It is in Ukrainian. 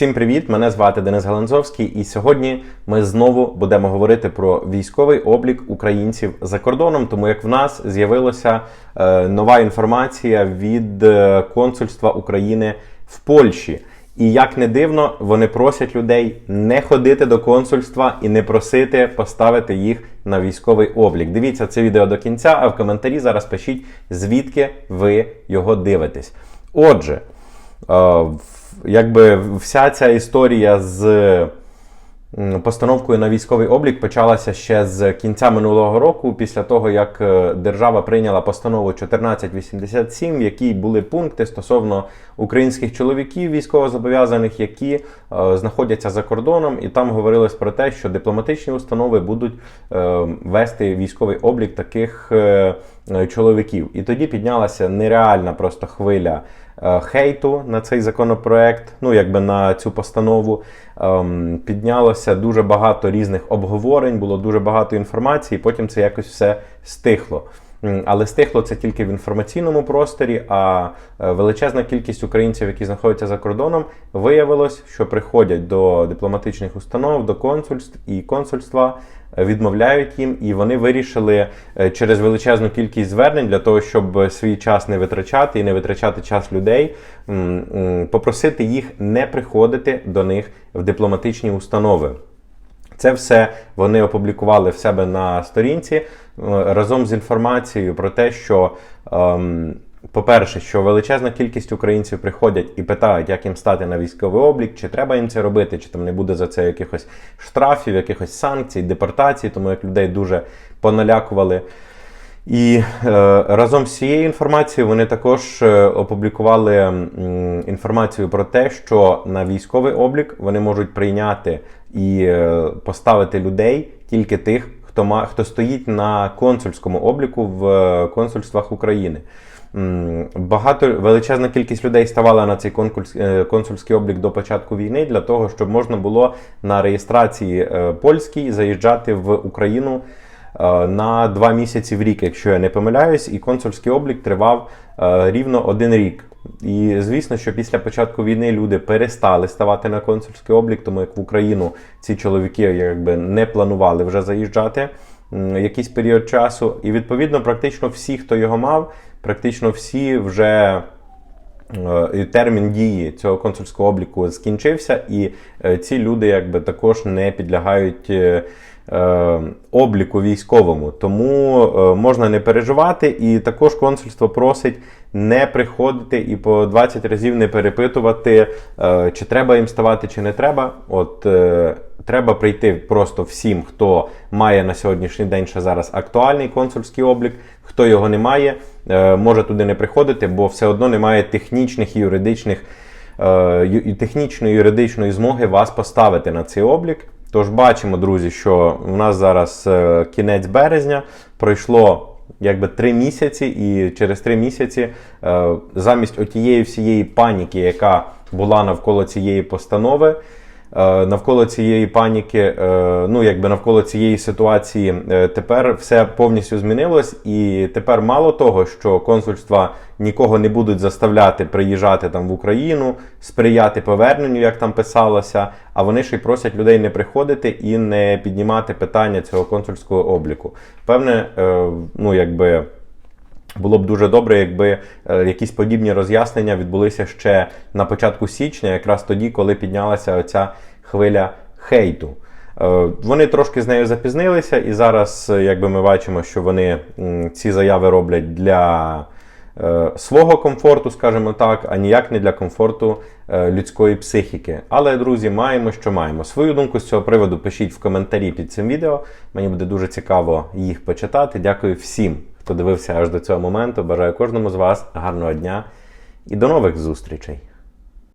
Всім привіт! Мене звати Денис Галанзовський, і сьогодні ми знову будемо говорити про військовий облік українців за кордоном, тому як в нас з'явилася е, нова інформація від е, консульства України в Польщі. І як не дивно, вони просять людей не ходити до консульства і не просити поставити їх на військовий облік. Дивіться це відео до кінця, а в коментарі зараз пишіть, звідки ви його дивитесь. Отже, якби вся ця історія з постановкою на військовий облік почалася ще з кінця минулого року, після того як е, держава прийняла постанову 1487, в якій були пункти стосовно українських чоловіків військовозобов'язаних, які е, знаходяться за кордоном, і там говорилось про те, що дипломатичні установи будуть е, вести військовий облік таких чоловіків. І тоді піднялася нереальна просто хвиля хейту на цей законопроект, ну якби на цю постанову. Ем, Піднялося дуже багато різних обговорень, було дуже багато інформації, і потім це якось все стихло. Але стихло це тільки в інформаційному просторі. А е, величезна кількість українців, які знаходяться за кордоном, виявилось, що приходять до дипломатичних установ, до консульств і консульства е, відмовляють їм, і вони вирішили е, через величезну кількість звернень для того, щоб свій час не витрачати і не витрачати час людей, попросити їх не приходити до них в дипломатичні установи. Це все вони опублікували в себе на сторінці е, разом з інформацією про те, що, ем, по-перше, що величезна кількість українців приходять і питають, як їм стати на військовий облік, чи треба їм це робити, чи там не буде за це якихось штрафів, якихось санкцій, депортацій, тому як людей дуже поналякували. І е, разом з цією інформацією вони також е, опублікували інформацію про те, що на військовий облік вони можуть прийняти і е, поставити людей тільки тих, хто ма, хто стоїть на консульському обліку в консульствах України. Багато величезна кількість людей ставала на цей е, консульський облік до початку війни для того, щоб можна було на реєстрації польській заїжджати в Україну на два місяці в рік, якщо я не помиляюсь, і консульський облік тривав е, рівно один рік. І звісно, що після початку війни люди перестали ставати на консульський облік, тому як в Україну ці чоловіки якби не планували вже заїжджати якийсь період часу. І відповідно, практично всі, хто його мав, практично всі вже. Е, термін дії цього консульського обліку скінчився, і е, ці люди якби також не підлягають е, е, обліку військовому. Тому е, можна не переживати, і також консульство просить не приходити і по 20 разів не перепитувати, е, чи треба їм ставати, чи не треба. От е, треба прийти просто всім, хто має на сьогоднішній день ще зараз актуальний консульський облік. Хто його не має, е, може туди не приходити, бо все одно немає технічних і юридичних е, технічної юридичної змоги вас поставити на цей облік. Тож бачимо, друзі, що у нас зараз е, кінець березня пройшло якби три місяці, і через три місяці е, замість отієї всієї паніки, яка була навколо цієї постанови. Е, Навколо цієї паніки, е, ну якби навколо цієї ситуації, е, тепер все повністю змінилось, і тепер мало того, що консульства нікого не будуть заставляти приїжджати там в Україну, сприяти поверненню, як там писалося. А вони ще й просять людей не приходити і не піднімати питання цього консульського обліку. Певне, ну якби. Було б дуже добре, якби е, якісь подібні роз'яснення відбулися ще на початку січня, якраз тоді, коли піднялася оця хвиля хейту. Е, Вони трошки з нею запізнилися, і зараз, е, якби ми бачимо, що вони ці заяви роблять для свого комфорту, скажімо так, а ніяк не для комфорту людської психіки. Але, друзі, маємо, що маємо. Свою думку з цього приводу пишіть в коментарі під цим відео. Мені буде дуже цікаво їх почитати. Дякую всім, хто дивився аж до цього моменту. Бажаю кожному з вас гарного дня і до нових зустрічей!